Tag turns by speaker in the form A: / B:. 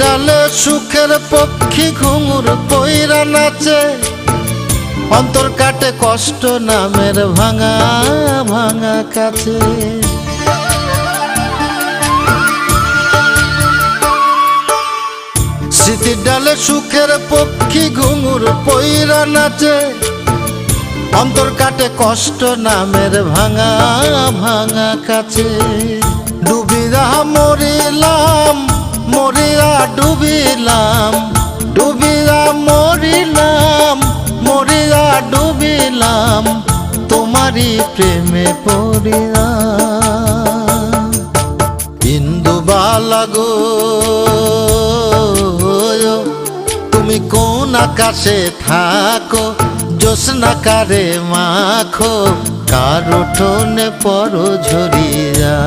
A: ডালে সুখের পক্ষী ঘুঙুর পইরা নাচে। অন্তর কাটে কষ্ট নামের ভাঙা ভাঙা কাছে। স্মৃতির ডালে সুখের পক্ষী ঘুঙুর পইরা নাচে। অন্তর কাটে কষ্ট নামের ভাঙা ভাঙা কাছে। ডুবিরা মরিলাম মরিয়া ডুবিলাম, ডুবিয়া মরিলাম, মরিয়া ডুবিলাম, তোমারই প্রেমে পড়িলাম ইন্দু বালাগো তুমি কোন আকাশে থাকো জ্যোৎস্নাকারে মাখো, কারও উঠোনে পর ঝরিয়া।